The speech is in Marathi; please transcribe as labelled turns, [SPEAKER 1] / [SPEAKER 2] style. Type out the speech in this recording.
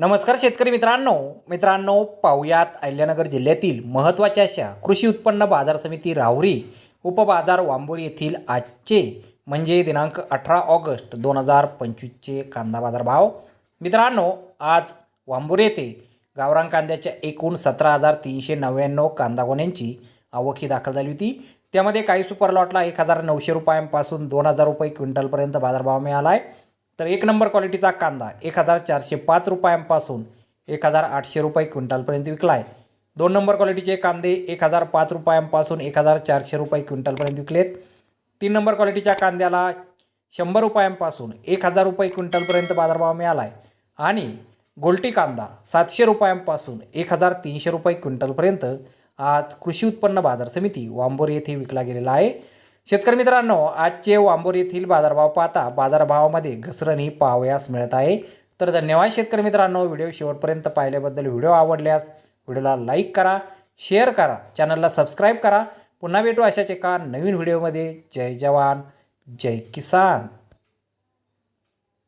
[SPEAKER 1] नमस्कार शेतकरी मित्रांनो. मित्रांनो पाहुयात अहिल्यानगर जिल्ह्यातील महत्त्वाच्या अशा कृषी उत्पन्न बाजार समिती राहुरी उपबाजार वांबोरी येथील आजचे म्हणजे दिनांक अठरा ऑगस्ट दोन हजार पंचवीसचे कांदा बाजार भाव मित्रांनो आज वांबोरी येथे गावरान कांद्याच्या एकूण सतरा हजार तीनशे नव्याण्णव कांदा गोण्यांची आवक ही दाखल झाली होती. त्यामध्ये काही सुपर लॉटला एक हजार नऊशे रुपयांपासून दोन हजार रुपये क्विंटलपर्यंत बाजारभाव मिळाला आहे. तर एक नंबर क्वालिटीचा कांदा एक हजार चारशे पाच रुपयांपासून एक हजार आठशे रुपये क्विंटलपर्यंत विकला आहे दोन नंबर क्वालिटीचे कांदे एक हजार पाच रुपयांपासून एक हजार चारशे रुपये क्विंटलपर्यंत विकलेत. तीन नंबर क्वालिटीच्या कांद्याला शंभर रुपयांपासून एक हजार रुपये क्विंटलपर्यंत बाजारभाव मिळाला आहे आणि गोल्टी कांदा सातशे रुपयांपासून एक हजार तीनशे रुपये क्विंटलपर्यंत आज कृषी उत्पन्न बाजार समिती वांबोरी येथे विकला गेलेला आहे. शेतकरी मित्रांनो आजचे वांबोर येथील बाजारभाव पाहता बाजारभावामध्ये घसरण ही पाहावयास मिळत आहे. तर धन्यवाद शेतकरी मित्रांनो व्हिडिओ शेवटपर्यंत पाहिल्याबद्दल व्हिडिओ आवडल्यास व्हिडिओला लाईक करा शेअर करा चॅनलला सबस्क्राईब करा. पुन्हा भेटू अशाच एका नवीन व्हिडिओमध्ये. जय जवान जय किसान.